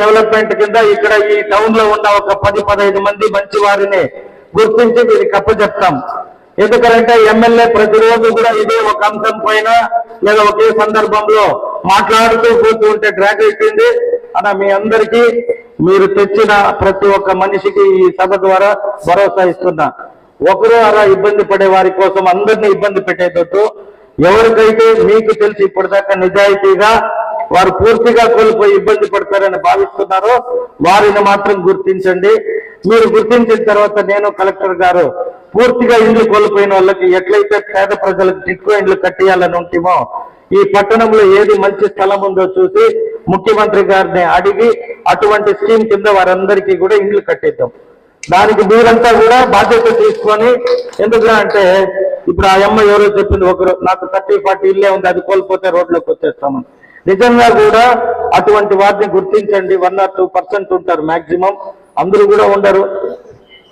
Development కింద ఇక్కడ ఈ టౌన్లో ఉన్న ఒక పది పదహైదు మంది మంచి వారిని గుర్తించి మీరు అప్పచెప్తాం ఎందుకంటే ఎమ్మెల్యే ప్రతిరోజు కూడా ఇదే ఒక అంశం పైన లేదా ఒకే సందర్భంలో మాట్లాడుతూ పోతూ ఉంటే ట్రాక్ అయిపోయింది. అన్న మీ అందరికీ మీరు తెచ్చిన ప్రతి ఒక్క మనిషికి ఈ సభ ద్వారా భరోసా ఇస్తున్నా. ఒకరు అలా ఇబ్బంది పడే వారి కోసం అందరినీ ఇబ్బంది పెట్టేటట్టు ఎవరికైతే మీకు తెలిసి ఇప్పటిదాకా నిజాయితీగా వారు పూర్తిగా కోల్పోయి ఇబ్బంది పడతారని భావిస్తున్నారో వారిని మాత్రం గుర్తించండి. మీరు గుర్తించిన తర్వాత నేను కలెక్టర్ గారు పూర్తిగా ఇండ్లు కోల్పోయిన వాళ్ళకి ఎట్లయితే పేద ప్రజలకు టిట్కో ఇండ్లు కట్టేయాలని ఉంటేమో ఈ పట్టణంలో ఏది మంచి స్థలం ఉందో చూసి ముఖ్యమంత్రి గారిని అడిగి అటువంటి స్కీమ్ కింద వారందరికీ కూడా ఇండ్లు కట్టిద్దాం. దానికి మీరంతా కూడా బాధ్యత తీసుకొని ఎందుకు అంటే ఇప్పుడు ఆ అమ్మ ఎవరో చెప్పింది ఒకరు నాకు థర్టీ ఫార్టీ ఇల్లే ఉంది అది కోల్పోతే రోడ్లోకి వచ్చేస్తామని. నిజంగా కూడా అటువంటి వారిని గుర్తించండి. వన్ ఆర్ టూ పర్సెంట్ ఉంటారు మాక్సిమం. అందరూ కూడా ఉండరు.